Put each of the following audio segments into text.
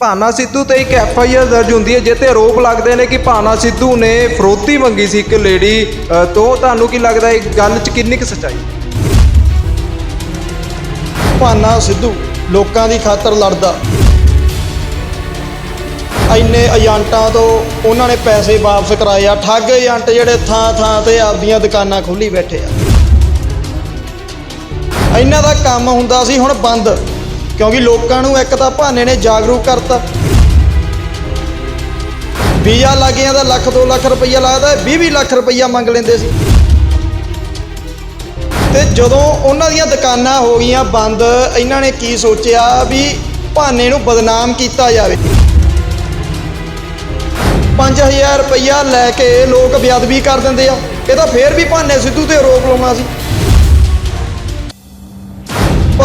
ਭਾਨਾ ਸਿੱਧੂ ਤੇ ਇੱਕ F I R ਦਰਜ ਹੁੰਦੀ ਹੈ ਜਿੱਤੇ ਆਰੋਪ ਲੱਗਦੇ ਨੇ ਕਿ ਭਾਨਾ ਸਿੱਧੂ ਨੇ ਫਰੋਤੀ ਮੰਗੀ ਸੀ ਇੱਕ ਲੇਡੀ। ਤੋਂ ਤੁਹਾਨੂੰ ਕੀ ਲੱਗਦਾ, ਇਹ ਗੱਲ 'ਚ ਕਿੰਨੀ ਕੁ ਸੱਚਾਈ ਭਾਨਾ ਸਿੱਧੂ ਲੋਕਾਂ ਦੀ ਖਾਤਰ ਲੜਦਾ। ਇੰਨੇ ਏਜੰਟਾਂ ਤੋਂ ਉਹਨਾਂ ਨੇ ਪੈਸੇ ਵਾਪਸ ਕਰਾਏ ਆ। ਠੱਗ ਏਜੰਟ ਜਿਹੜੇ ਥਾਂ ਥਾਂ ਤੇ ਆਪਦੀਆਂ ਦੁਕਾਨਾਂ ਖੋਲੀ ਬੈਠੇ ਆ। ਇਹਨਾਂ ਦਾ ਕੰਮ ਹੁੰਦਾ ਸੀ ਹੁਣ ਬੰਦ। ਕਿਉਂਕਿ ਲੋਕਾਂ ਨੂੰ ਇੱਕ ਤਾਂ ਭਾਨੇ ਨੇ ਜਾਗਰੂਕ ਕਰਤਾ। ਵੀਜ਼ਾ ਲੱਗਿਆਂ ਦਾ ਲੱਖ 2 ਲੱਖ ਰੁਪਈਆ ਲੱਗਦਾ 20 20 ਲੱਖ ਰੁਪਈਆ ਮੰਗ ਲੈਂਦੇ ਸੀ। ਤੇ ਜਦੋਂ ਉਹਨਾਂ ਦੀਆਂ ਦੁਕਾਨਾਂ ਹੋ ਗਈਆਂ ਬੰਦ, ਇਹਨਾਂ ਨੇ ਕੀ ਸੋਚਿਆ ਵੀ ਭਾਨੇ ਨੂੰ ਬਦਨਾਮ ਕੀਤਾ ਜਾਵੇ। 5000 ਰੁਪਈਆ ਲੈ ਕੇ ਲੋਕ ਬੇਅਦਬੀ ਕਰ ਦਿੰਦੇ ਆ। ਇਹ ਤਾਂ ਫੇਰ ਵੀ ਭਾਨੇ ਸਿੱਧੂ ਤੇ ਆਰੋਪ ਲਾਉਣਾ ਸੀ।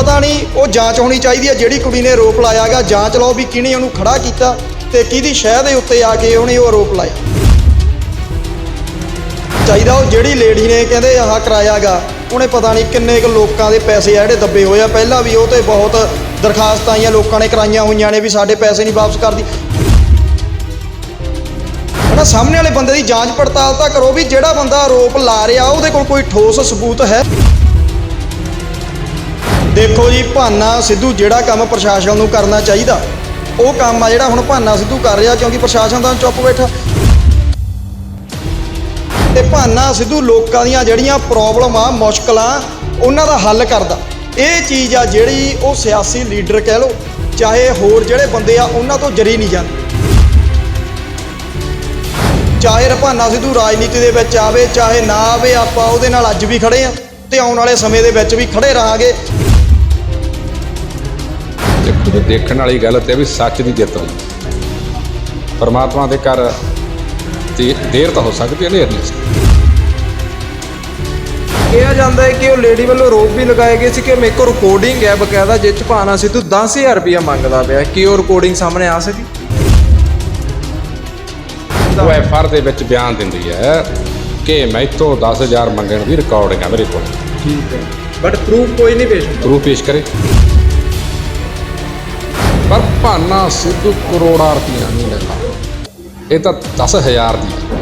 ਪਤਾ ਨਹੀਂ, ਉਹ ਜਾਂਚ ਹੋਣੀ ਚਾਹੀਦੀ ਹੈ, ਜਿਹੜੀ ਕੁੜੀ ਨੇ ਆਰੋਪ ਲਾਇਆਗਾ ਜਾਂਚ ਲਓ ਵੀ ਕਿਹਨੇ ਉਹਨੂੰ ਖੜਾ ਕੀਤਾ ਤੇ ਕਿਹਦੀ ਸ਼ਹਿ ਦੇ ਉੱਤੇ ਆ ਕੇ ਉਹਨੇ ਉਹ ਆਰੋਪ ਲਾਇਆ। ਚਾਹੀਦਾ ਉਹ ਜਿਹੜੀ ਲੇਡੀ ਨੇ ਕਹਿੰਦੇ ਆਹ ਕਰਾਇਆਗਾ ਉਹਨੇ ਪਤਾ ਨਹੀਂ ਕਿੰਨੇ ਕੁ ਲੋਕਾਂ ਦੇ ਪੈਸੇ ਆ ਜਿਹੜੇ ਦੱਬੇ ਹੋਏ ਆ। ਪਹਿਲਾਂ ਵੀ ਉਹ ਤੇ ਬਹੁਤ ਦਰਖਾਸਤਾਂ ਆਈਆਂ, ਲੋਕਾਂ ਨੇ ਕਰਾਈਆਂ ਹੋਈਆਂ ਨੇ ਵੀ ਸਾਡੇ ਪੈਸੇ ਨਹੀਂ ਵਾਪਸ ਕਰਦੀ। ਹਨਾ ਸਾਹਮਣੇ ਵਾਲੇ ਬੰਦੇ ਦੀ ਜਾਂਚ ਪੜਤਾਲ ਤਾਂ ਕਰੋ ਵੀ ਜਿਹੜਾ ਬੰਦਾ ਆਰੋਪ ਲਾ ਰਿਹਾ, ਉਹਦੇ ਕੋਲ ਕੋਈ ਠੋਸ ਸਬੂਤ ਹੈ? ਦੇਖੋ ਜੀ, ਭਾਨਾ ਸਿੱਧੂ ਜਿਹੜਾ ਕੰਮ ਪ੍ਰਸ਼ਾਸਨ ਨੂੰ ਕਰਨਾ ਚਾਹੀਦਾ, ਉਹ ਕੰਮ ਆ ਜਿਹੜਾ ਹੁਣ ਭਾਨਾ ਸਿੱਧੂ ਕਰ ਰਿਹਾ ਕਿਉਂਕਿ ਪ੍ਰਸ਼ਾਸਨ ਤਾਂ ਚੁੱਪ ਬੈਠਾ। ਤੇ ਭਾਨਾ ਸਿੱਧੂ ਲੋਕਾਂ ਦੀਆਂ ਜਿਹੜੀਆਂ ਪ੍ਰੋਬਲਮ ਆ, ਮੁਸ਼ਕਲਾਂ, ਉਹਨਾਂ ਦਾ ਹੱਲ ਕਰਦਾ। ਇਹ ਚੀਜ਼ ਆ ਜਿਹੜੀ ਉਹ ਸਿਆਸੀ ਲੀਡਰ ਕਹਿ ਲੋ ਚਾਹੇ ਹੋਰ ਜਿਹੜੇ ਬੰਦੇ ਆ, ਉਹਨਾਂ ਤੋਂ ਜਰੀ ਨਹੀਂ ਜਾਂਦੇ। ਚਾਹੇ ਰਪਾਨਾ ਸਿੱਧੂ ਰਾਜਨੀਤੀ ਦੇ ਵਿੱਚ ਆਵੇ, ਚਾਹੇ ਨਾ ਆਵੇ, ਆਪਾਂ ਉਹਦੇ ਨਾਲ ਅੱਜ ਵੀ ਖੜੇ ਆ, ਤੇ ਆਉਣ ਵਾਲੇ ਸਮੇਂ ਦੇ ਵਿੱਚ ਵੀ ਖੜੇ ਰਹਾਂਗੇ। ਦੇਖੋ ਦੇਖਣ ਵਾਲੀ ਗੱਲ ਤੇ ਵੀ ਸੱਚ ਦੀ ਜਿੱਤ ਹੁੰਦੀ। ਪਰਮਾਤਮਾ ਦੇ ਘਰ ਤੇ ਦੇਰ ਤਾਂ ਹੋ ਸਕਦੀ ਹੈ ਨੇਰ ਨਹੀਂ। ਕਿਹਾ ਜਾਂਦਾ ਹੈ ਕਿ ਉਹ ਲੇਡੀ ਵੱਲੋਂ ਆਰੋਪ ਵੀ ਲਗਾਏ ਗਏ ਸੀ ਕਿ ਮੇਰੇ ਕੋਲ ਰਿਕਾਰਡਿੰਗ ਹੈ ਬਕਾਇਦਾ ਜਿਸ 'ਚ ਭਾਨਾ ਸਿੱਧੂ 10000 ਰੁਪਇਆ ਮੰਗਦਾ ਪਿਆ ਕੀ ਉਹ ਰਿਕਾਰਡਿੰਗ ਸਾਹਮਣੇ ਆ ਸਕੀ ਉਹ ਐਫ ਆਰ ਦੇ ਵਿੱਚ ਬਿਆਨ ਦਿੰਦੀ ਹੈ ਕਿ ਮੈਥੋਂ 10000 ਮੰਗਣ ਦੀ ਰਿਕਾਰਡਿੰਗ ਹੈ ਮੇਰੇ ਕੋਲ। ਠੀਕ ਹੈ। ਬਟ ਪ੍ਰੂਫ ਕੋਈ ਨਹੀਂ ਪੇਸ਼ ਪ੍ਰੂਫ ਪੇਸ਼ ਕਰੇ। ਪਰ ਭਾਨਾ ਸਿੱਧੂ ਕਰੋੜਾਂ ਰੁਪਈਆ ਨਹੀਂ ਲੈਂਦਾ ਇਹ ਤਾਂ 10000 ਦੀ ਹੈ।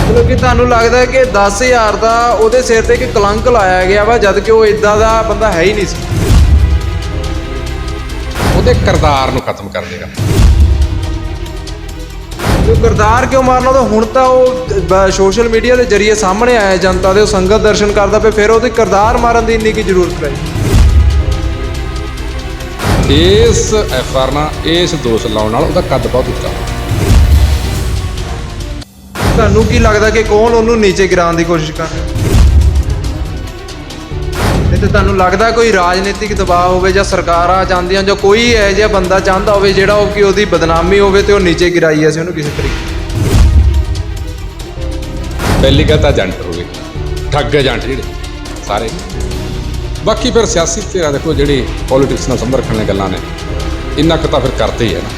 ਮਤਲਬ ਕਿ ਤੁਹਾਨੂੰ ਲੱਗਦਾ ਹੈ ਕਿ 10000 ਦਾ ਉਹਦੇ ਸਿਰ ਤੇ ਇੱਕ ਕਲੰਕ ਲਾਇਆ ਗਿਆ ਵਾ ਜਦ ਕਿ ਉਹ ਇਦਾਂ ਦਾ ਬੰਦਾ ਹੈ ਹੀ ਨਹੀਂ ਸੀ। ਉਹਦੇ ਕਿਰਦਾਰ ਨੂੰ ਖਤਮ ਕਰ ਦੇਗਾ ਉਹ ਕਿਰਦਾਰ ਕਿਉਂ ਮਾਰਨਾ ਤਾਂ ਹੁਣ ਤਾਂ ਉਹ ਸੋਸ਼ਲ ਮੀਡੀਆ ਦੇ ਜ਼ਰੀਏ ਸਾਹਮਣੇ ਆਇਆ ਜਨਤਾ ਦੇ ਉਹ ਸੰਗਤ ਦਰਸ਼ਨ ਕਰਦਾ ਪਿਆ ਫਿਰ ਉਹਦੇ ਕਿਰਦਾਰ ਮਾਰਨ ਦੀ ਇੰਨੀ ਕੀ ਜ਼ਰੂਰਤ ਪਈ ਇਸ ਐਫ ਆਰ ਨਾਲ ਇਸ ਦੋਸ਼ ਲਾਉਣ ਨਾਲ ਉਹਦਾ ਕੱਦ ਬਹੁਤ ਉੱਚਾ। ਤੁਹਾਨੂੰ ਕੀ ਲੱਗਦਾ ਕਿ ਕੌਣ ਉਹਨੂੰ ਨੀਚੇ ਗਿਰਾਉਣ ਦੀ ਕੋਸ਼ਿਸ਼ ਕਰ ਰਿਹਾ? ਤੇ ਤੁਹਾਨੂੰ ਲੱਗਦਾ ਕੋਈ ਰਾਜਨੀਤਿਕ ਦਬਾਅ ਹੋਵੇ ਜਾਂ ਸਰਕਾਰਾਂ ਚਾਹੁੰਦੀਆਂ ਜਾਂ ਕੋਈ ਇਹੋ ਜਿਹਾ ਬੰਦਾ ਚਾਹੁੰਦਾ ਹੋਵੇ ਜਿਹੜਾ ਉਹ ਕਿ ਉਹਦੀ ਬਦਨਾਮੀ ਹੋਵੇ ਤੇ ਉਹ ਨੀਚੇ ਗਿਰਾਈ ਅਸੀਂ ਉਹਨੂੰ ਕਿਸੇ ਤਰੀਕੇ ਪਹਿਲੀ ਗੱਲ ਤਾਂ ਏਜੰਟ ਹੋ ਗਏ ਠੱਗ ਏਜੰਟ ਜਿਹੜੇ ਸਾਰੇ। ਬਾਕੀ ਫਿਰ ਸਿਆਸੀ ਧਿਰਾਂ ਦੇਖੋ ਜਿਹੜੀ ਪੋਲਿਟਿਕਸ ਨਾਲ ਸੰਬੰਧ ਰੱਖਣ ਵਾਲੀਆਂ ਗੱਲਾਂ ਨੇ ਇੰਨਾ ਕੁ ਤਾਂ ਫਿਰ ਕਰਦੇ ਹੀ ਹੈ ਨਾ।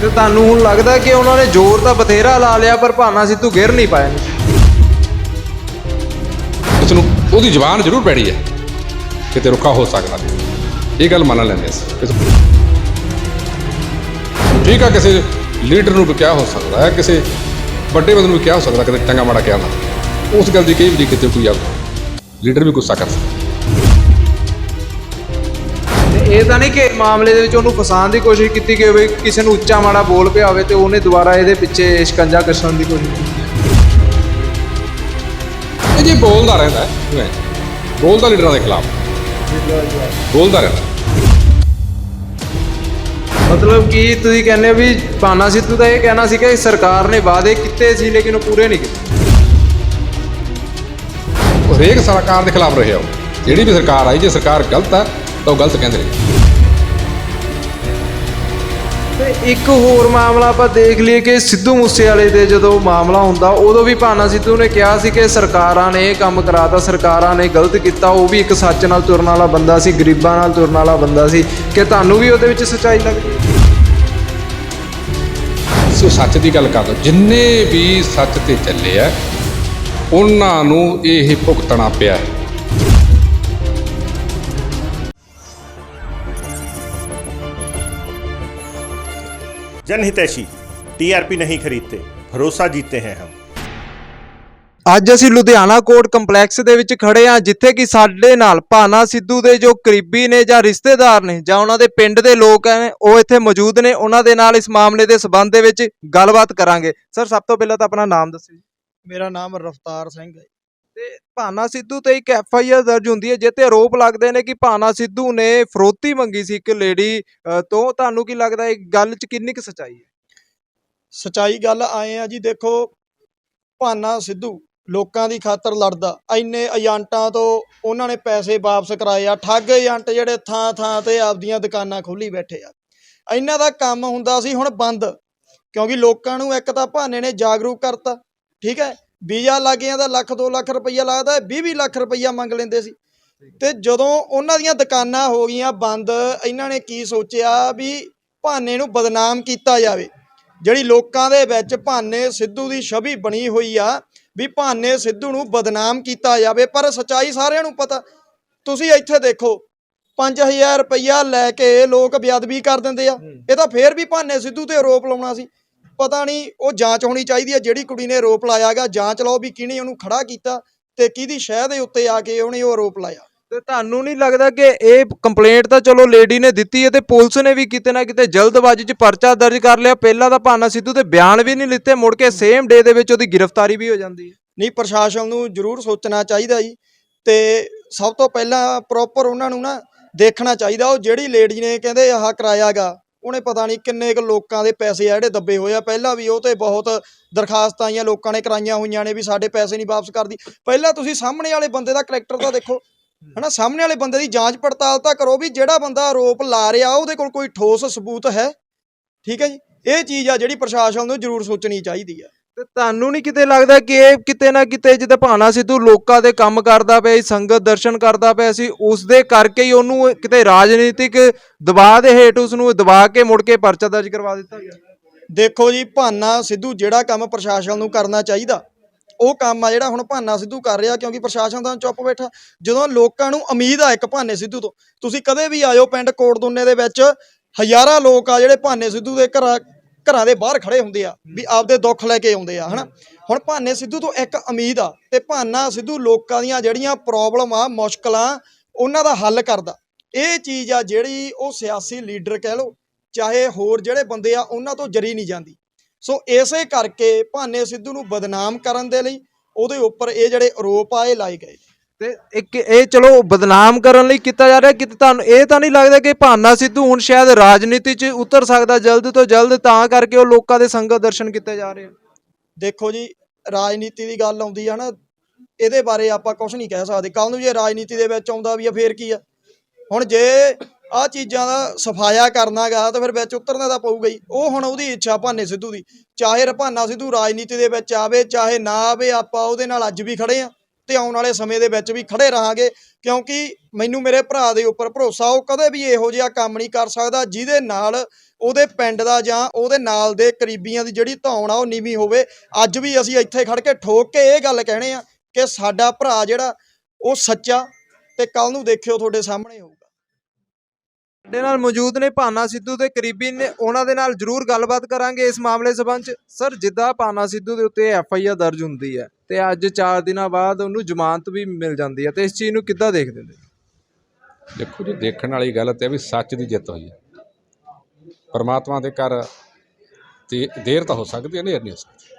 ਤੇ ਤੁਹਾਨੂੰ ਹੁਣ ਲੱਗਦਾ ਕਿ ਉਹਨਾਂ ਨੇ ਜ਼ੋਰ ਤਾਂ ਬਥੇਰਾ ਲਾ ਲਿਆ ਪਰ ਭਾਨਾ ਸਿੱਧੂ ਗਿਰ ਨਹੀਂ ਪਾਇਆ। ਇਸ ਨੂੰ ਉਹਦੀ ਜ਼ਬਾਨ ਜ਼ਰੂਰ ਪੈੜੀ ਹੈ ਕਿਤੇ ਰੁਕਾ ਹੋ ਸਕਦਾ ਇਹ ਗੱਲ ਮੰਨ ਲੈਂਦੇ ਕਿਸ- ਠੀਕ ਆ ਕਿਸੇ ਲੀਡਰ ਨੂੰ ਵੀ ਕਿਹਾ ਹੋ ਸਕਦਾ ਹੈ ਕਿਸੇ ਵੱਡੇ ਬੰਦੇ ਨੂੰ ਵੀ ਕਿਹਾ ਹੋ ਸਕਦਾ ਕਿਤੇ ਚੰਗਾ ਮਾੜਾ ਕਿਹਾ ਨਾ ਉਸ ਗੱਲ ਦੀ ਕਈ ਵੀ ਕਿਤੇ ਕੋਈ ਆ ਲੀਡਰ ਵੀ ਗੁੱਸਾ ਕਰ ਸਕਦਾ। ਤੇ ਇਹ ਤਾਂ ਨਹੀਂ ਕਿ ਮਾਮਲੇ ਦੇ ਵਿੱਚ ਉਹਨੂੰ ਫਸਾਉਣ ਦੀ ਕੋਸ਼ਿਸ਼ ਕੀਤੀ ਗਈ ਹੋਵੇ ਕਿਸੇ ਨੂੰ ਉੱਚਾ ਮਾੜਾ ਬੋਲ ਪਿਆ ਹੋਵੇ ਤੇ ਉਹਨੇ ਦੁਬਾਰਾ ਇਹਦੇ ਪਿੱਛੇ ਸ਼ਿਕੰਜਾ ਕੱਸਣ ਦੀ ਕੋਸ਼ਿਸ਼ ਕੀਤੀ। ਇਹ ਜੇ ਬੋਲਦਾ ਰਹਿੰਦਾ ਹੈ, ਬੋਲਦਾ ਲੀਡਰਾਂ ਦੇ ਖਿਲਾਫ। ਬੋਲਦਾ ਰਹਿੰਦਾ। ਮਤਲਬ ਕਿ ਤੁਸੀਂ ਕਹਿੰਦੇ ਹੋ ਵੀ ਪਾਨਾ ਸਿੱਧੂ ਦਾ ਇਹ ਕਹਿਣਾ ਸੀ ਕਿ ਸਰਕਾਰ ਨੇ ਵਾਅਦੇ ਕੀਤੇ ਸੀ ਲੇਕਿਨ ਉਹ ਪੂਰੇ ਨਹੀਂ ਕੀਤੇ। ਹਰੇਕ ਸਰਕਾਰ ਦੇ ਖਿਲਾਫ ਰਿਹਾ ਉਹ ਜਿਹੜੀ ਵੀ ਸਰਕਾਰ ਆਈ ਜੇ ਸਰਕਾਰ ਗਲਤ ਹੈ ਤਾਂ ਉਹ ਗਲਤ ਕਹਿੰਦੇ ਨੇ। ਤੇ ਇੱਕ ਹੋਰ ਮਾਮਲਾ ਆਪਾਂ ਦੇਖ ਲਈਏ ਕਿ ਸਿੱਧੂ ਮੂਸੇਵਾਲੇ ਦੇ ਜਦੋਂ ਮਾਮਲਾ ਹੁੰਦਾ ਉਦੋਂ ਵੀ ਪਾਨਾ ਸਿੱਧੂ ਨੇ ਕਿਹਾ ਸੀ ਕਿ ਸਰਕਾਰਾਂ ਨੇ ਇਹ ਕੰਮ ਕਰਾਤਾ ਸਰਕਾਰਾਂ ਨੇ ਗਲਤ ਕੀਤਾ ਉਹ ਵੀ ਇੱਕ ਸੱਚ ਨਾਲ ਤੁਰਨ ਵਾਲਾ ਬੰਦਾ ਸੀ ਗਰੀਬਾਂ ਨਾਲ ਤੁਰਨ ਵਾਲਾ ਬੰਦਾ ਸੀ। ਕਿ ਤੁਹਾਨੂੰ ਵੀ ਉਹਦੇ ਵਿੱਚ ਸੱਚਾਈ ਲੱਗਦੀ ਹੈ? ਸੋ ਸੱਚ ਦੀ ਗੱਲ ਕਰ ਦੋ ਜਿੰਨੇ ਵੀ ਸੱਚ ਤੇ ਚੱਲੇ ਆ ਉਹਨਾਂ ਨੂੰ ਇਹ ਭੁਗਤਣਾ ਪਿਆ ਹੈ। जनहितैषी टीआरपी नहीं खरीदते भरोसा जीते हैं हम ਅੱਜ ਅਸੀਂ ਲੁਧਿਆਣਾ ਕੋਰਟ ਕੰਪਲੈਕਸ ਦੇ ਵਿੱਚ ਖੜੇ ਹਾਂ ਜਿੱਥੇ ਕਿ ਸਾਡੇ ਨਾਲ ਭਾਨਾ ਸਿੱਧੂ ਦੇ ਜੋ ਕਰੀਬੀ ਨੇ ਜਾਂ ਰਿਸ਼ਤੇਦਾਰ ਨੇ ਜਾਂ ਉਹਨਾਂ ਦੇ ਪਿੰਡ ਦੇ ਲੋਕ ਨੇ ਉਹ ਇੱਥੇ ਮੌਜੂਦ ਨੇ। ਉਹਨਾਂ ਦੇ ਨਾਲ ਇਸ ਮਾਮਲੇ ਦੇ ਸਬੰਧ ਦੇ ਵਿੱਚ ਗੱਲਬਾਤ ਕਰਾਂਗੇ। ਸਰ ਸਭ ਤੋਂ ਪਹਿਲਾਂ ਤਾਂ ਆਪਣਾ ਨਾਮ ਦੱਸੋ ਜੀ। ਮੇਰਾ ਨਾਮ ਰਫਤਾਰ ਸਿੰਘ ਹੈ ਤੇ ਭਾਨਾ ਸਿੱਧੂ ਤੇ ਇੱਕ ਐਫ ਆਈ ਆਰ ਦਰਜ ਹੁੰਦੀ ਹੈ ਜਿੱਤੇ ਆਰੋਪ ਲੱਗਦੇ ਨੇ ਕਿ ਭਾਨਾ ਸਿੱਧੂ ਨੇ ਫਰੋਤੀ ਮੰਗੀ ਸੀ ਇੱਕ ਲੇਡੀ ਤੋਂ। ਤੁਹਾਨੂੰ ਕੀ ਲੱਗਦਾ ਇਹ ਗੱਲ 'ਚ ਕਿੰਨੀ ਕੁ ਸੱਚਾਈ ਹੈ? ਸਚਾਈ ਗੱਲ ਆਏ ਆ ਜੀ, ਦੇਖੋ, ਭਾਨਾ ਸਿੱਧੂ ਲੋਕਾਂ ਦੀ ਖਾਤਰ ਲੜਦਾ। ਇੰਨੇ ਏਜੰਟਾਂ ਤੋਂ ਉਹਨਾਂ ਨੇ ਪੈਸੇ ਵਾਪਸ ਕਰਾਏ ਆ। ਠੱਗ ਏਜੰਟ ਜਿਹੜੇ ਥਾਂ ਥਾਂ ਤੇ ਆਪਦੀਆਂ ਦੁਕਾਨਾਂ ਖੋਲੀ ਬੈਠੇ ਆ। ਇਹਨਾਂ ਦਾ ਕੰਮ ਹੁੰਦਾ ਸੀ ਹੁਣ ਬੰਦ, ਕਿਉਂਕਿ ਲੋਕਾਂ ਨੂੰ ਇੱਕ ਤਾਂ ਭਾਨੇ ਨੇ ਜਾਗਰੂਕ ਕਰਤਾ। ਠੀਕ ਹੈ ਵੀਜ਼ਾ ਲੱਗ ਜਾਂਦਾ ਲੱਖ 2 ਲੱਖ ਰੁਪਈਆ ਲੱਗਦਾ 20-20 ਲੱਖ ਰੁਪਈਆ ਮੰਗ ਲੈਂਦੇ ਸੀ। ਤੇ ਜਦੋਂ ਉਹਨਾਂ ਦੀਆਂ ਦੁਕਾਨਾਂ ਹੋ ਗਈਆਂ ਬੰਦ ਇਹਨਾਂ ਨੇ ਕੀ ਸੋਚਿਆ ਵੀ ਭਾਨੇ ਨੂੰ ਬਦਨਾਮ ਕੀਤਾ ਜਾਵੇ। ਜਿਹੜੀ ਲੋਕਾਂ ਦੇ ਵਿੱਚ ਭਾਨੇ ਸਿੱਧੂ ਦੀ ਛਵੀ ਬਣੀ ਹੋਈ ਆ ਵੀ ਭਾਨੇ ਸਿੱਧੂ ਨੂੰ ਬਦਨਾਮ ਕੀਤਾ ਜਾਵੇ ਪਰ ਸਚਾਈ ਸਾਰਿਆਂ ਨੂੰ ਪਤਾ। ਤੁਸੀਂ ਇੱਥੇ ਦੇਖੋ 5000 ਰੁਪਈਆ ਲੈ ਕੇ ਲੋਕ ਬੇਅਦਬੀ ਕਰ ਦਿੰਦੇ ਆ। ਇਹ ਤਾਂ ਫੇਰ ਵੀ ਭਾਨੇ ਸਿੱਧੂ ਤੇ ਆਰੋਪ ਲਾਉਣਾ ਸੀ। ਪਤਾ ਨਹੀਂ ਉਹ ਜਾਂਚ ਹੋਣੀ ਚਾਹੀਦੀ ਹੈ ਜਿਹੜੀ ਕੁੜੀ ਨੇ ਆਰੋਪ ਲਾਇਆਗਾ ਜਾਂਚ ਲਓ ਵੀ ਕਿਹਨੇ ਉਹਨੂੰ ਖੜਾ ਕੀਤਾ ਤੇ ਕਿਹਦੀ ਸ਼ਹਿ ਦੇ ਉੱਤੇ ਆ ਕੇ ਉਹਨੇ ਉਹ ਆਰੋਪ ਲਾਇਆ। ਤੇ ਤੁਹਾਨੂੰ ਨਹੀਂ ਲੱਗਦਾ ਕਿ ਇਹ ਕੰਪਲੇਂਟ ਤਾਂ ਚਲੋ ਲੇਡੀ ਨੇ ਦਿੱਤੀ ਹੈ ਤੇ ਪੁਲਿਸ ਨੇ ਵੀ ਕਿਤੇ ਨਾ ਕਿਤੇ ਜਲਦਬਾਜ਼ੀ 'ਚ ਪਰਚਾ ਦਰਜ ਕਰ ਲਿਆ ਪਹਿਲਾਂ ਤਾਂ ਭਾਨਾ ਸਿੱਧੂ ਤੇ ਬਿਆਨ ਵੀ ਨਹੀਂ ਲਿੱਤੇ ਮੁੜ ਕੇ ਸੇਮ ਡੇ ਦੇ ਵਿੱਚ ਉਹਦੀ ਗ੍ਰਿਫਤਾਰੀ ਵੀ ਹੋ ਜਾਂਦੀ ਹੈ। ਨਹੀਂ ਪ੍ਰਸ਼ਾਸਨ ਨੂੰ ਜ਼ਰੂਰ ਸੋਚਣਾ ਚਾਹੀਦਾ ਜੀ ਤੇ ਸਭ ਤੋਂ ਪਹਿਲਾਂ ਪ੍ਰੋਪਰ ਉਹਨਾਂ ਨੂੰ ਨਾ ਦੇਖਣਾ ਚਾਹੀਦਾ ਉਹ ਜਿਹੜੀ ਲੇਡੀ ਨੇ ਕਹਿੰਦੇ ਆਹ ਕਰਾਇਆਗਾ ਉਹਨੇ ਪਤਾ ਨਹੀਂ ਕਿੰਨੇ ਕੁ ਲੋਕਾਂ ਦੇ ਪੈਸੇ ਆ ਜਿਹੜੇ ਦੱਬੇ ਹੋਏ ਆ। ਪਹਿਲਾਂ ਵੀ ਉਹ ਤੇ ਬਹੁਤ ਦਰਖਾਸਤਾਂ ਆਈਆਂ, ਲੋਕਾਂ ਨੇ ਕਰਾਈਆਂ ਹੋਈਆਂ ਨੇ ਵੀ ਸਾਡੇ ਪੈਸੇ ਨਹੀਂ ਵਾਪਸ ਕਰਦੀ। ਪਹਿਲਾਂ ਤੁਸੀਂ ਸਾਹਮਣੇ ਵਾਲੇ ਬੰਦੇ ਦਾ ਕਰੈਕਟਰ ਤਾਂ ਦੇਖੋ, ਹਨਾ, ਸਾਹਮਣੇ ਵਾਲੇ ਬੰਦੇ ਦੀ ਜਾਂਚ ਪੜਤਾਲ ਤਾਂ ਕਰੋ ਵੀ ਜਿਹੜਾ ਬੰਦਾ ਆਰੋਪ ਲਾ ਰਿਹਾ, ਉਹਦੇ ਕੋਲ ਕੋਈ ਠੋਸ ਸਬੂਤ ਹੈ। ਠੀਕ ਹੈ ਜੀ? ਇਹ ਚੀਜ਼ ਆ ਜਿਹੜੀ ਪ੍ਰਸ਼ਾਸਨ ਨੂੰ ਜ਼ਰੂਰ ਸੋਚਣੀ ਚਾਹੀਦੀ ਆ। ਤੇ ਤੁਹਾਨੂੰ ਨਹੀਂ ਕਿਤੇ ਲੱਗਦਾ ਕਿ ਇਹ ਕਿਤੇ ਨਾ ਕਿਤੇ ਜਿੱਦਾਂ ਭਾਨਾ ਸਿੱਧੂ ਲੋਕਾਂ ਦੇ ਕੰਮ ਕਰਦਾ ਪਿਆ ਸੀ, ਸੰਗਤ ਦਰਸ਼ਨ ਕਰਦਾ ਪਿਆ ਸੀ ਉਸ ਦੇ ਕਰਕੇ ਹੀ ਉਹਨੂੰ ਕਿਤੇ ਰਾਜਨੀਤਿਕ ਦਬਾਅ ਦੇ ਹੇਠ ਉਸ ਨੂੰ ਦਬਾ ਕੇ ਮੁੜ ਕੇ ਪਰਚਾ ਦਰਜ ਕਰਵਾ ਦਿੱਤਾ ਗਿਆ। ਦੇਖੋ ਜੀ ਭਾਨਾ ਸਿੱਧੂ ਜਿਹੜਾ ਕੰਮ ਪ੍ਰਸ਼ਾਸਨ ਨੂੰ ਕਰਨਾ ਚਾਹੀਦਾ, ਉਹ ਕੰਮ ਆ ਜਿਹੜਾ ਹੁਣ ਭਾਨਾ ਸਿੱਧੂ ਕਰ ਰਿਹਾ ਕਿਉਂਕਿ ਪ੍ਰਸ਼ਾਸਨ ਤਾਂ ਚੁੱਪ ਬੈਠਾ। ਜਦੋਂ ਲੋਕਾਂ ਨੂੰ ਉਮੀਦ ਆ ਇੱਕ ਭਾਨੇ ਸਿੱਧੂ ਤੋਂ, ਤੁਸੀਂ ਕਦੇ ਵੀ ਆਇਓ ਪਿੰਡ ਕੋਟਦੁੰਨੇ ਦੇ ਵਿੱਚ, ਹਜ਼ਾਰਾਂ ਲੋਕ ਆ ਜਿਹੜੇ ਭਾਨੇ ਸਿੱਧੂ ਦੇ ਘਰਾਂ ਘਰਾਂ ਦੇ ਬਾਹਰ ਖੜੇ ਹੁੰਦੇ ਆ ਵੀ ਆਪਦੇ ਦੁੱਖ ਲੈ ਕੇ ਆਉਂਦੇ ਆ ਹਨਾ? ਹੁਣ ਭਾਨੇ ਸਿੱਧੂ ਤੋਂ ਇੱਕ ਉਮੀਦ ਆ ਤੇ ਭਾਨਾ ਸਿੱਧੂ ਲੋਕਾਂ ਦੀਆਂ ਜਿਹੜੀਆਂ ਪ੍ਰੋਬਲਮ ਆ ਮੁਸ਼ਕਲਾਂ ਉਹਨਾਂ ਦਾ ਹੱਲ ਕਰਦਾ। ਇਹ ਚੀਜ਼ ਆ ਜਿਹੜੀ ਉਹ ਸਿਆਸੀ ਲੀਡਰ ਕਹਿ ਲਓ ਚਾਹੇ ਹੋਰ ਜਿਹੜੇ ਬੰਦੇ ਆ ਉਹਨਾਂ ਤੋਂ ਜਰੀ ਨਹੀਂ ਜਾਂਦੀ। ਸੋ ਇਸੇ ਕਰਕੇ ਭਾਨੇ ਸਿੱਧੂ ਨੂੰ ਬਦਨਾਮ ਕਰਨ ਦੇ ਲਈ ਉਹਦੇ ਉੱਪਰ ਇਹ ਜਿਹੜੇ ਆਰੋਪ ਆ ਇਹ ਲਾਏ ਗਏ। ਤੇ ਇੱਕ ਇਹ ਚਲੋ ਬਦਨਾਮ ਕਰਨ ਲਈ ਕੀਤਾ ਜਾ ਰਿਹਾ ਕਿ ਤੁਹਾਨੂੰ ਇਹ ਤਾਂ ਨਹੀਂ ਲੱਗਦਾ ਕਿ ਭਾਨਾ ਸਿੱਧੂ ਹੁਣ ਸ਼ਾਇਦ ਰਾਜਨੀਤੀ 'ਚ ਉਤਰ ਸਕਦਾ ਜਲਦ ਤੋਂ ਜਲਦ, ਤਾਂ ਕਰਕੇ ਉਹ ਲੋਕਾਂ ਦੇ ਸੰਗਤ ਦਰਸ਼ਨ ਕੀਤੇ ਜਾ ਰਹੇ ਆ? ਦੇਖੋ ਜੀ, ਰਾਜਨੀਤੀ ਦੀ ਗੱਲ ਆਉਂਦੀ ਆ ਨਾ, ਇਹਦੇ ਬਾਰੇ ਆਪਾਂ ਕੁਝ ਨਹੀਂ ਕਹਿ ਸਕਦੇ। ਕੱਲ ਨੂੰ ਜੇ ਰਾਜਨੀਤੀ ਦੇ ਵਿੱਚ ਆਉਂਦਾ ਵੀ ਆ, ਫੇਰ ਕੀ ਆ? ਹੁਣ ਜੇ ਆ ਚੀਜ਼ਾਂ ਦਾ ਸਫਾਇਆ ਕਰਨਾਗਾ ਤਾਂ ਫਿਰ ਵਿੱਚ ਉਤਰਨਾ ਤਾਂ ਪਊਗਾ ਹੀ। ਉਹ ਹੁਣ ਉਹਦੀ ਇੱਛਾ ਭਾਨੇ ਸਿੱਧੂ ਦੀ। ਚਾਹੇ ਰਭਾਨਾ ਸਿੱਧੂ ਰਾਜਨੀਤੀ ਦੇ ਵਿੱਚ ਆਵੇ, ਚਾਹੇ ਨਾ ਆਵੇ, ਆਪਾਂ ਉਹਦੇ ਨਾਲ ਅੱਜ ਵੀ ਖੜੇ ਆ। ਤੇ ਆਉਣ ਵਾਲੇ ਸਮੇਂ ਦੇ ਵਿੱਚ ਵੀ ਖੜੇ ਰਹਾਂਗੇ, ਕਿਉਂਕਿ ਮੈਨੂੰ ਮੇਰੇ ਭਰਾ ਦੇ ਉੱਪਰ ਭਰੋਸਾ, ਉਹ ਕਦੇ ਵੀ ਇਹੋ ਜਿਹਾ ਕੰਮ ਨਹੀਂ ਕਰ ਸਕਦਾ ਜਿਹਦੇ ਨਾਲ ਉਹਦੇ ਪਿੰਡ ਦਾ ਜਾਂ ਉਹਦੇ ਨਾਲ ਦੇ ਕਰੀਬੀਆਂ ਦੀ ਜਿਹੜੀ ਧੌਣ ਆ ਉਹ ਨੀਵੀਂ ਹੋਵੇ। ਅੱਜ ਵੀ ਅਸੀਂ ਇੱਥੇ ਖੜ ਕੇ ਠੋਕ ਕੇ ਇਹ ਗੱਲ ਕਹਿਣੇ ਆ ਕਿ ਸਾਡਾ ਭਰਾ ਜਿਹੜਾ, ਉਹ ਸੱਚਾ, ਤੇ ਕੱਲ ਨੂੰ ਦੇਖਿਓ ਤੁਹਾਡੇ ਸਾਹਮਣੇ ਹੋਊਗਾ। ਸਾਡੇ ਨਾਲ ਮੌਜੂਦ ਨੇ ਭਾਨਾ ਸਿੱਧੂ ਦੇ ਕਰੀਬੀ ਨੇ ਉਹਨਾਂ ਦੇ ਨਾਲ ਜ਼ਰੂਰ ਗੱਲਬਾਤ ਕਰਾਂਗੇ ਇਸ ਮਾਮਲੇ ਸਬੰਧ ਸਰ ਜਿੱਦਾਂ ਭਾਨਾ ਸਿੱਧੂ ਦੇ ਉੱਤੇ ਐਫ ਆਈ ਆਰ ਦਰਜ ਹੁੰਦੀ ਹੈ ਤੇ ਅੱਜ 4 ਦਿਨਾਂ ਬਾਅਦ ਉਹਨੂੰ ਜ਼ਮਾਨਤ ਵੀ ਮਿਲ ਜਾਂਦੀ ਹੈ ਤੇ ਇਸ ਚੀਜ਼ ਨੂੰ ਕਿੱਦਾਂ ਦੇਖਦੇ ਨੇ? ਦੇਖੋ ਜੀ ਦੇਖਣ ਵਾਲੀ ਗੱਲ ਤੇ ਵੀ ਸੱਚ ਦੀ ਜਿੱਤ ਹੋਈ ਹੈ। ਪਰਮਾਤਮਾ ਦੇ ਘਰ ਤੇ ਦੇਰ ਤਾਂ ਹੋ ਸਕਦੀ ਹੈ ਨਹੀਂ ਹੋ ਸਕਦੀ।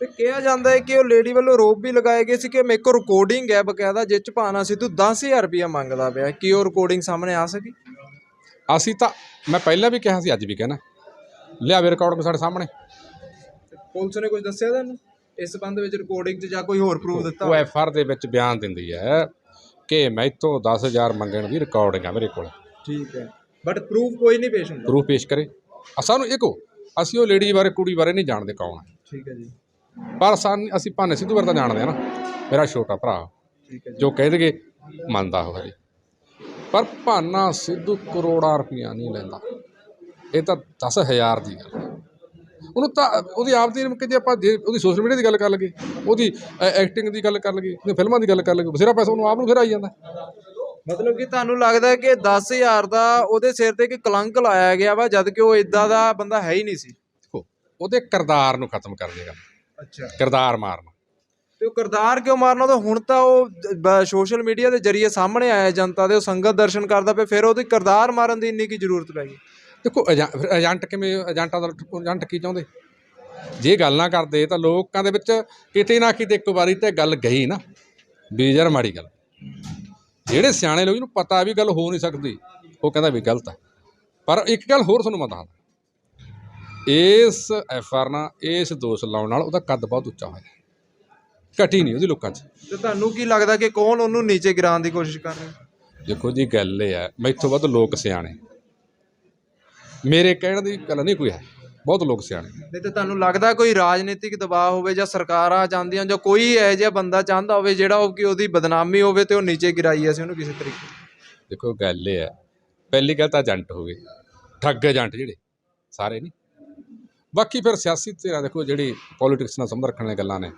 ਤੇ ਕਿਹਾ ਜਾਂਦਾ ਹੈ ਕਿ ਉਹ ਲੇਡੀ ਵੱਲੋਂ ਰੋਪ ਵੀ ਲਗਾਏ ਗਏ ਸੀ ਕਿ ਮੇਰੇ ਕੋਲ ਰਿਕਾਰਡਿੰਗ ਹੈ ਬਕਾਇਦਾ ਜਿਸ ਚ ਭਾਨਾ ਸਿੱਧੂ 10000 ਰੁਪਇਆ ਮੰਗਦਾ ਪਿਆ ਕੀ ਉਹ ਰਿਕਾਰਡਿੰਗ ਸਾਹਮਣੇ ਆ ਸਕੀ? ਅਸੀਂ ਤਾਂ ਮੈਂ ਪਹਿਲਾਂ ਵੀ ਕਿਹਾ ਸੀ ਅੱਜ ਵੀ ਕਹਿਣਾ। ਲਿਆਵੇ ਰਿਕਾਰਡ ਸਾਡੇ ਸਾਹਮਣੇ। ਪੁਲਿਸ ਨੇ ਕੁਝ ਦੱਸਿਆ ਤੁਹਾਨੂੰ? ਇਸ ਸੰਬੰਧ ਵਿੱਚ ਰਿਕਾਰਡਿੰਗ 'ਚ ਜਾਂ ਕੋਈ ਹੋਰ ਪ੍ਰੂਫ ਦਿੱਤਾ ਉਹ ਐਫ ਆਰ ਦੇ ਵਿੱਚ ਬਿਆਨ ਦਿੰਦੀ ਹੈ ਕਿ ਮੈਥੋਂ 10000 ਮੰਗਣ ਦੀ ਰਿਕਾਰਡਿੰਗ ਆ ਮੇਰੇ ਕੋਲ। ਠੀਕ ਹੈ। ਬਟ ਪ੍ਰੂਫ ਕੋਈ ਨਹੀਂ ਪੇਸ਼ ਹੁੰਦਾ। ਪ੍ਰੂਫ ਪੇਸ਼ ਕਰੇ। ਸਾਨੂੰ ਇਹ ਕਹੋ ਅਸੀਂ ਉਹ ਲੇਡੀ ਬਾਰੇ ਕੁੜੀ ਬਾਰੇ ਨਹੀਂ ਜਾਣਦੇ ਕੌਣ ਹੈ। ਠੀਕ ਹੈ ਜੀ। ਪਰ ਸਾਨ ਅਸੀਂ ਭਾਨੇ ਸਿੱਧੂ ਬਾਰੇ ਤਾਂ ਜਾਣਦੇ ਆ ਨਾ। ਮੇਰਾ ਛੋਟਾ ਭਰਾ ਠੀਕ ਹੈ ਜੀ। ਕਹਿ ਦੇਗੇ ਮੰਨਦਾ ਹਜੇ ਪਰ ਭਾਨਾ ਸਿੱਧੂ ਕਰੋੜਾਂ ਰੁਪਈਆ ਨਹੀਂ ਲੈਂਦਾ। ਇਹ ਤਾਂ 10000 ਦੀ ਗੱਲ ਹੈ। ਉਹਨੂੰ ਤਾਂ ਉਹਦੀ ਆਪ ਦੀ ਕਿ ਜੇ ਆਪਾਂ ਉਹਦੀ ਸੋਸ਼ਲ ਮੀਡੀਆ ਦੀ ਗੱਲ ਕਰ ਲਈਏ ਉਹਦੀ ਐਕਟਿੰਗ ਦੀ ਗੱਲ ਕਰ ਲਈਏ ਉਹਦੀ ਫਿਲਮਾਂ ਦੀ ਗੱਲ ਕਰ ਲਈਏ ਬਥੇਰਾ ਪੈਸਾ ਉਹਨੂੰ ਆਪ ਨੂੰ ਫਿਰ ਆਈ ਜਾਂਦਾ। ਮਤਲਬ ਕਿ ਤੁਹਾਨੂੰ ਲੱਗਦਾ ਕਿ 10000 ਦਾ ਉਹਦੇ ਸਿਰ ਤੇ ਇੱਕ ਕਲੰਕ ਲਾਇਆ ਗਿਆ ਵਾ ਜਦ ਕਿ ਉਹ ਇਦਾਂ ਦਾ ਬੰਦਾ ਹੈ ਹੀ ਨਹੀਂ ਸੀ। ਉਹਦੇ ਕਿਰਦਾਰ ਨੂੰ ਖਤਮ ਕਰ ਦੇਗਾ ਅੱਛਾ। ਕਿਰਦਾਰ ਮਾਰਨਾ। ਤੇ ਉਹ ਕਿਰਦਾਰ ਕਿਉਂ ਮਾਰਨਾ? ਤਾਂ ਹੁਣ ਤਾਂ ਉਹ ਸੋਸ਼ਲ ਮੀਡੀਆ ਦੇ ਜ਼ਰੀਏ ਸਾਹਮਣੇ ਆਇਆ ਜਨਤਾ ਦੇ, ਉਹ ਸੰਗਤ ਦਰਸ਼ਨ ਕਰਦਾ ਪਿਆ, ਫਿਰ ਉਹਦੀ ਕਿਰਦਾਰ ਮਾਰਨ ਦੀ ਇੰਨੀ ਕੀ ਜ਼ਰੂਰਤ ਪੈ ਗਈ? ਦੇਖੋ ਏਜੰ- ਫਿਰ ਏਜੰਟ ਕਿਵੇਂ, ਏਜੰਟਾਂ ਦਾ ਏਜੰਟ ਕੀ ਚਾਹੁੰਦੇ? ਜੇ ਗੱਲ ਨਾ ਕਰਦੇ, ਤਾਂ ਲੋਕਾਂ ਦੇ ਵਿੱਚ ਕਿਤੇ ਨਾ ਕਿਤੇ ਇੱਕ ਵਾਰੀ ਤੇ ਗੱਲ ਗਈ ਨਾ ਬੇਜਰ ਮਾੜੀ ਗੱਲ। ਜਿਹੜੇ ਸਿਆਣੇ ਲੋਕ ਨੂੰ ਪਤਾ ਵੀ ਗੱਲ ਹੋ ਨਹੀਂ ਸਕਦੀ, ਉਹ ਕਹਿੰਦਾ ਵੀ ਗਲਤ ਹੈ ਪਰ ਇੱਕ ਗੱਲ ਹੋਰ ਤੁਹਾਨੂੰ ਮੈਂ ਦੱਸਦਾ। ਇਸ ਐਫ ਆਰ ਨਾਲ, ਇਸ ਦੋਸ਼ ਲਾਉਣ ਨਾਲ ਉਹਦਾ ਕੱਦ ਬਹੁਤ ਉੱਚਾ ਹੋਇਆ। ਘਟੀ ਨਹੀਂ ਉਹਦੀ ਲੋਕਾਂ 'ਚ। ਤੇ ਤੁਹਾਨੂੰ ਕੀ ਲੱਗਦਾ ਕਿ ਕੌਣ ਉਹਨੂੰ ਨੀਚੇ ਗਿਰਾਉਣ ਦੀ ਕੋਸ਼ਿਸ਼ ਕਰ ਰਿਹਾ? ਦੇਖੋ ਜੀ ਗੱਲ ਇਹ ਹੈ ਮੈਥੋਂ ਵੱਧ ਲੋਕ ਸਿਆਣੇ। ਮੇਰੇ ਕਹਿਣ ਦੀ ਗੱਲ ਨਹੀਂ ਕੋਈ ਹੈ ਬਹੁਤ ਲੋਕ ਸਿਆਣੇ। ਨਹੀਂ ਤੇ ਤੁਹਾਨੂੰ ਲੱਗਦਾ ਕੋਈ ਰਾਜਨੀਤਿਕ ਦਬਾਅ ਹੋਵੇ ਜਾਂ ਸਰਕਾਰਾਂ ਚਾਹੁੰਦੀਆਂ ਜਾਂ ਕੋਈ ਇਹੋ ਜਿਹਾ ਬੰਦਾ ਚਾਹੁੰਦਾ ਹੋਵੇ ਜਿਹੜਾ ਉਹ ਕਿ ਉਹਦੀ ਬਦਨਾਮੀ ਹੋਵੇ ਤੇ ਉਹ ਨੀਚੇ ਗਿਰਾਈ ਅਸੀਂ ਉਹਨੂੰ ਕਿਸੇ ਤਰੀਕੇ ਦੇਖੋ ਗੱਲ ਇਹ ਹੈ ਪਹਿਲੀ ਗੱਲ ਤਾਂ ਏਜੰਟ ਹੋ ਗਏ ਠੱਗ ਏਜੰਟ ਜਿਹੜੇ ਸਾਰੇ ਨਹੀਂ। ਬਾਕੀ ਫਿਰ ਸਿਆਸੀ ਧਿਰਾਂ ਦੇਖੋ ਜਿਹੜੀ ਪੋਲਿਟਿਕਸ ਨਾਲ ਸੰਬੰਧ ਰੱਖਣ ਵਾਲੀਆਂ ਗੱਲਾਂ ਨੇ।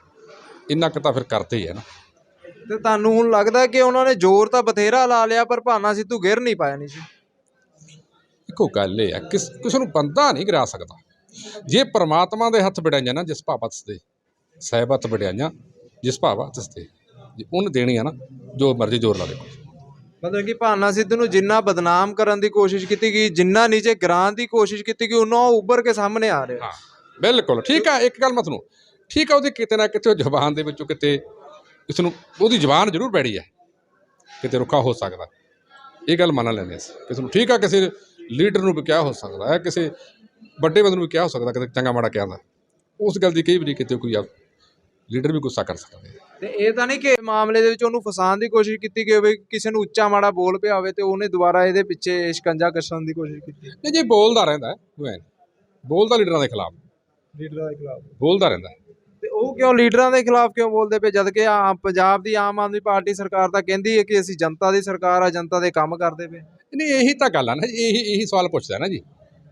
ਇੰਨਾ ਕੁ ਤਾਂ ਫਿਰ ਕਰਦੇ ਹੀ ਹੈ ਨਾ। ਤੇ ਤੁਹਾਨੂੰ ਹੁਣ ਲੱਗਦਾ ਕਿ ਉਹਨਾਂ ਨੇ ਜ਼ੋਰ ਤਾਂ ਬਥੇਰਾ ਲਾ ਲਿਆ ਪਰ ਭਾਨਾ ਸਿੱਧੂ ਗਿਰ ਨਹੀਂ ਪਾਇਆ ਨਹੀਂ ਸੀ। ਦੇਖੋ ਗੱਲ ਇਹ ਹੈ ਕਿਸ ਕਿਸੇ ਨੂੰ ਬੰਦਾ ਨਹੀਂ ਗਿਰਾ ਸਕਦਾ। ਜੇ ਪ੍ਰਮਾਤਮਾ ਦੇ ਹੱਥ ਵਡਾਈਆਂ ਨਾ ਜਿਸ ਭਾਵ ਤੇ ਸਹਿਬਤ ਵਡਾਈਆਂ ਜਿਸ ਭਾਵ ਤੇ ਜੇ ਉਹਨ ਦੇਣੀ ਆ ਨਾ ਜੋ ਮਰਜ਼ੀ ਜ਼ੋਰ ਲਾ ਦੇ ਮਤਲਬ ਕਿ ਭਾਨਾ ਸਿੱਧੂ ਨੂੰ ਜਿੰਨਾ ਬਦਨਾਮ ਕਰਨ ਦੀ ਕੋਸ਼ਿਸ਼ ਕੀਤੀ ਗਈ ਜਿੰਨਾ ਨੀਚੇ ਗਿਰਾਉਣ ਦੀ ਕੋਸ਼ਿਸ਼ ਕੀਤੀ ਗਈ ਉਹਨਾਂ ਉਹ ਉੱਭਰ ਕੇ ਸਾਹਮਣੇ ਆ ਰਿਹਾ। ਹਾਂ ਬਿਲਕੁਲ ਠੀਕ ਆ ਇੱਕ ਗੱਲ ਮੈਂ ਤੁਹਾਨੂੰ ਠੀਕ ਆ ਉਹਦੀ ਕਿਤੇ ਨਾ ਕਿਤੇ ਉਹ ਜ਼ਬਾਨ ਦੇ ਵਿੱਚੋਂ ਕਿਤੇ ਇਸ ਨੂੰ ਉਹਦੀ ਜ਼ਬਾਨ ਜ਼ਰੂਰ ਬੈੜੀ ਹੈ ਕਿਤੇ ਰੁੱਖਾ ਹੋ ਸਕਦਾ। ਇਹ ਗੱਲ ਮੰਨ ਲੈਂਦੇ ਅਸੀਂ। ਕਿਸੇ ਨੂੰ ਠੀਕ ਆ ਕਿਸੇ ਲੀਡਰ ਨੂੰ ਵੀ ਕਿਹਾ ਹੋ ਸਕਦਾ ਹੈ ਕਿਸੇ ਵੱਡੇ ਬੰਦੇ ਨੂੰ ਵੀ ਕਿਹਾ ਹੋ ਸਕਦਾ ਕਿਤੇ ਚੰਗਾ ਮਾੜਾ ਕਿਹਾ ਦਾ ਉਸ ਗੱਲ ਦੀ ਕਈ ਵਾਰੀ ਕਿਤੇ ਕੋਈ ਲੀਡਰ ਵੀ ਗੁੱਸਾ ਕਰ ਸਕਦਾ ਹੈ ਤੇ ਇਹ ਤਾਂ ਨਹੀਂ ਕਿ ਮਾਮਲੇ ਦੇ ਵਿੱਚ ਉਹਨੂੰ ਫਸਾਉਣ ਦੀ ਕੋਸ਼ਿਸ਼ ਕੀਤੀ ਗਈ ਹੋਵੇ ਕਿਸੇ ਨੂੰ ਉੱਚਾ ਮਾੜਾ ਬੋਲ ਪਿਆ ਹੋਵੇ ਤੇ ਉਹਨੇ ਦੁਬਾਰਾ ਇਹਦੇ ਪਿੱਛੇ ਸ਼ਿਕੰਜਾ ਕੱਸਣ ਦੀ ਕੋਸ਼ਿਸ਼ ਕੀਤੀ। ਇਹ ਜੇ ਬੋਲਦਾ ਰਹਿੰਦਾ ਹੈ ਨਹੀਂ। ਬੋਲਦਾ ਲੀਡਰਾਂ ਦੇ ਖਿਲਾਫ। ਲੀਡਰਾਂ ਦੇ ਖਿਲਾਫ। ਬੋਲਦਾ ਰਹਿੰਦਾ ਹੈ। ਤੇ ਉਹ ਕਿਉਂ ਲੀਡਰਾਂ ਦੇ ਖਿਲਾਫ ਕਿਉਂ ਬੋਲਦੇ ਪਏ? ਜਦ ਕਿ ਆਮ ਪੰਜਾਬ ਦੀ ਆਮ ਆਦਮੀ ਪਾਰਟੀ ਸਰਕਾਰ ਤਾਂ ਕਹਿੰਦੀ ਹੈ ਕਿ ਅਸੀਂ ਜਨਤਾ ਦੀ ਸਰਕਾਰ ਆ ਜਨਤਾ ਦੇ ਕੰਮ ਕਰਦੇ ਪਏ। ਨਹੀਂ ਇਹੀ ਤਾਂ ਗੱਲ ਆ ਨਾ ਜੀ, ਇਹੀ ਇਹੀ ਸਵਾਲ ਪੁੱਛਦਾ ਨਾ ਜੀ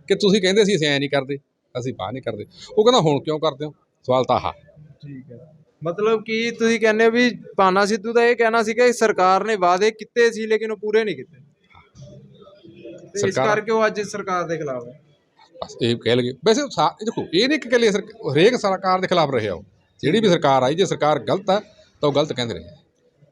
ਕਿ ਤੁਸੀਂ ਕਹਿੰਦੇ ਸੀ ਅਸੀਂ ਐ ਨਹੀਂ ਕਰਦੇ ਅਸੀਂ ਬਾਹ ਨਹੀਂ ਕਰਦੇ। ਉਹ ਕਹਿੰਦਾ ਹੁਣ ਕਿਉਂ ਕਰਦੇ ਹੋ? ਸਵਾਲ ਤਾਂ ਆਹ। ਠੀਕ ਹੈ। ਮਤਲਬ ਕਿ ਤੁਸੀਂ ਕਹਿੰਦੇ ਹੋ ਵੀ ਪਾਨਾ ਸਿੱਧੂ ਦਾ ਇਹ ਕਹਿਣਾ ਸੀ ਕਿ ਸਰਕਾਰ ਨੇ ਵਾਅਦੇ ਕੀਤੇ ਸੀ ਲੇਕਿਨ ਉਹ ਪੂਰੇ ਨਹੀਂ ਕੀਤੇ। ਤੇ ਇਸ ਸਰਕਾਰ- ਕਰਕੇ ਉਹ ਅੱਜ ਸਰਕਾਰ ਦੇ ਖਿਲਾਫ ਹੈ। ਬਸ ਇਹ ਕਹਿ ਲਗੇ ਵੈਸੇ ਦੇਖੋ ਇਹ ਨਹੀਂ ਕਿ ਸਰ- ਹਰੇਕ ਸਰਕਾਰ ਦੇ ਖਿਲਾਫ ਰਹੇ ਉਹ। ਜਿਹੜੀ ਵੀ ਸਰਕਾਰ ਆਈ ਜੇ ਸਰਕਾਰ ਗਲਤ ਹੈ ਤਾਂ ਉਹ ਗਲਤ ਕਹਿੰਦੇ ਰਹੇ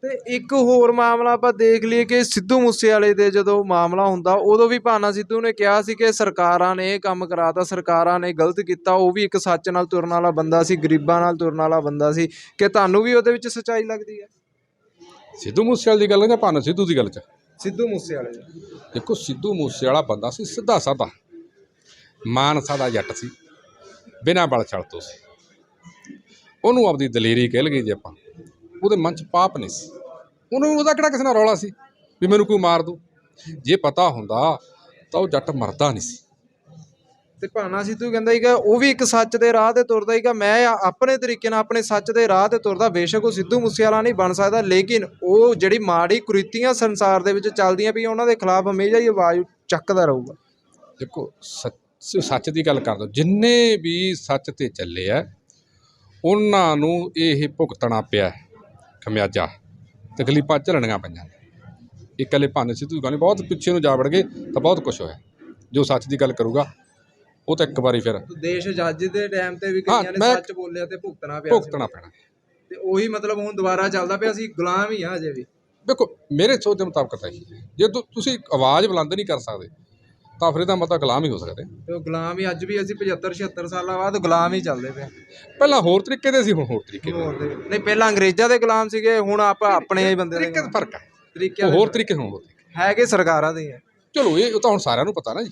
ਤੇ ਇੱਕ ਹੋਰ ਮਾਮਲਾ ਆਪਾਂ ਦੇਖ ਲਈਏ ਕਿ ਸਿੱਧੂ ਮੂਸੇਵਾਲੇ ਦੇ ਜਦੋਂ ਮਾਮਲਾ ਹੁੰਦਾ ਉਦੋਂ ਵੀ ਭਾਨਾ ਸਿੱਧੂ ਨੇ ਕਿਹਾ ਸੀ ਕਿ ਸਰਕਾਰਾਂ ਨੇ ਇਹ ਕੰਮ ਕਰਾਤਾ ਸਰਕਾਰਾਂ ਨੇ ਗਲਤ ਕੀਤਾ ਉਹ ਵੀ ਇੱਕ ਸੱਚ ਨਾਲ ਤੁਰਨ ਵਾਲਾ ਬੰਦਾ ਸੀ ਗਰੀਬਾਂ ਨਾਲ ਤੁਰਨ ਵਾਲਾ ਬੰਦਾ ਸੀ। ਕਿ ਤੁਹਾਨੂੰ ਵੀ ਉਹਦੇ ਵਿੱਚ ਸੱਚਾਈ ਲੱਗਦੀ ਹੈ? ਸਿੱਧੂ ਮੂਸੇਵਾਲੇ ਦੀ ਗੱਲ ਜਾਂ ਭਾਨ ਸਿੱਧੂ ਦੀ ਗੱਲ ਚ? ਸਿੱਧੂ ਮੂਸੇਵਾਲੇ ਦੇਖੋ ਸਿੱਧੂ ਮੂਸੇਵਾਲਾ ਬੰਦਾ ਸੀ ਸਿੱਧਾ ਸਾਦਾ ਮਾਨਸਾ ਦਾ ਜੱਟ ਸੀ ਬਿਨਾਂ ਬਲ ਛਲ ਤੋਂ ਸੀ। ਉਹਨੂੰ ਆਪਦੀ ਦਲੇਰੀ ਕਹਿ ਲਈਏ ਜੇ ਆਪਾਂ ਉਹਦੇ ਮਨ ਚ ਪਾਪ ਨਹੀਂ ਸੀ। ਉਹਨੂੰ ਉਹਦਾ ਕਿਹੜਾ ਕਿਸੇ ਨਾਲ ਰੌਲਾ ਸੀ ਵੀ ਮੈਨੂੰ ਕੋਈ ਮਾਰ ਦੂ ਜੇ ਪਤਾ ਹੁੰਦਾ ਤਾਂ ਉਹ ਜੱਟ ਮਰਦਾ ਨਹੀਂ ਸੀ। ਤੇ ਭਾਨਾ ਸਿੱਧੂ ਕਹਿੰਦਾ ਸੀਗਾ ਉਹ ਵੀ ਇੱਕ ਸੱਚ ਦੇ ਰਾਹ ਤੇ ਤੁਰਦਾ ਸੀਗਾ। ਮੈਂ ਆਪਣੇ ਤਰੀਕੇ ਨਾਲ ਆਪਣੇ ਸੱਚ ਦੇ ਰਾਹ ਤੇ ਤੁਰਦਾ ਬੇਸ਼ੱਕ ਉਹ ਸਿੱਧੂ ਮੂਸੇਵਾਲਾ ਨਹੀਂ ਬਣ ਸਕਦਾ ਲੇਕਿਨ ਉਹ ਜਿਹੜੀ ਮਾੜੀ ਕੁਰੀਤੀਆਂ ਸੰਸਾਰ ਦੇ ਵਿੱਚ ਚੱਲਦੀਆਂ ਪਈਆਂ ਉਹਨਾਂ ਦੇ ਖਿਲਾਫ ਹਮੇਸ਼ਾ ਹੀ ਆਵਾਜ਼ ਚੱਕਦਾ ਰਹੂਗਾ। ਦੇਖੋ ਸੱਚ ਸੱਚ ਦੀ ਗੱਲ ਕਰ ਦੋ ਜਿੰਨੇ ਵੀ ਸੱਚ ਤੇ ਚੱਲੇ ਆ ਉਹਨਾਂ ਨੂੰ ਇਹ ਭੁਗਤਣਾ ਪਿਆ ਖਮਿਆਜਾ। ਤਕਲੀਫਾਂ ਝੱਲਣੀਆਂ ਪਈਆਂ ਨੇ। ਇਕੱਲੇ ਭਾਨੇ ਸਿੱਧੂ ਦੀ ਗੱਲ ਬਹੁਤ ਪਿੱਛੇ ਨੂੰ ਜਾ ਵੜ ਗਏ ਤਾਂ ਬਹੁਤ ਕੁਝ ਹੋਇਆ। ਜੋ ਸੱਚ ਦੀ ਗੱਲ ਕਰੂਗਾ ਉਹ ਤਾਂ ਇੱਕ ਵਾਰੀ ਫਿਰ ਦੇਸ਼ ਆਜ਼ਾਦੀ ਦੇ ਟਾਈਮ ਤੇ ਵੀ ਕਈਆਂ ਨੇ ਸੱਚ ਬੋਲਿਆ ਤੇ ਭੁਗਤਣਾ ਪਿਆ ਭੁਗਤਣਾ ਪੈਣਾ। ਤੇ ਉਹੀ ਮਤਲਬ ਹੁਣ ਦੁਬਾਰਾ ਚੱਲਦਾ ਪਿਆ ਸੀ ਗੁਲਾਮ ਹੀ ਆ ਅਜੇ ਵੀ। ਦੇਖੋ ਮੇਰੇ ਸੋਚ ਦੇ ਮੁਤਾਬਕ ਤਾਂ ਇਹੀ ਜੇ ਤੁਸੀਂ ਆਵਾਜ਼ ਬੁਲੰਦ ਨਹੀਂ ਕਰ ਸਕਦੇ ਤਾਂ ਫਿਰ ਇਹਦਾ ਮਤਲਬ ਗੁਲਾਮ ਹੀ ਹੋ ਸਕਦੇ। ਤੇ ਉਹ ਗੁਲਾਮ ਹੀ ਅੱਜ ਵੀ ਅਸੀਂ 75 76 ਸਾਲਾਂ ਬਾਅਦ ਗੁਲਾਮ ਹੀ ਚੱਲਦੇ ਪਏ ਪਹਿਲਾਂ ਹੋਰ ਤਰੀਕੇ ਦੇ ਸੀ ਹੁਣ ਹੋਰ ਤਰੀਕੇ ਦੇ। ਹੋਰ ਦੇ। ਨਹੀਂ ਪਹਿਲਾਂ ਅੰਗਰੇਜ਼ਾਂ ਦੇ ਗੁਲਾਮ ਸੀਗੇ ਹੁਣ ਆਪਾਂ ਆਪਣੇ ਹੀ ਬੰਦੇ ਦੇ ਤਰੀਕੇ ਦਾ ਫ਼ਰਕ ਹੈ। ਤਰੀਕੇ ਉਹ ਹੋਰ ਤਰੀਕੇ ਹੁਣ ਹੋਰ ਤਰੀਕੇ। ਹੈਗੇ ਸਰਕਾਰਾਂ ਦੇ ਹੀ ਆ। ਚਲੋ ਇਹ ਉਹ ਤਾਂ ਹੁਣ ਸਾਰਿਆਂ ਨੂੰ ਪਤਾ ਨਾ ਜੀ।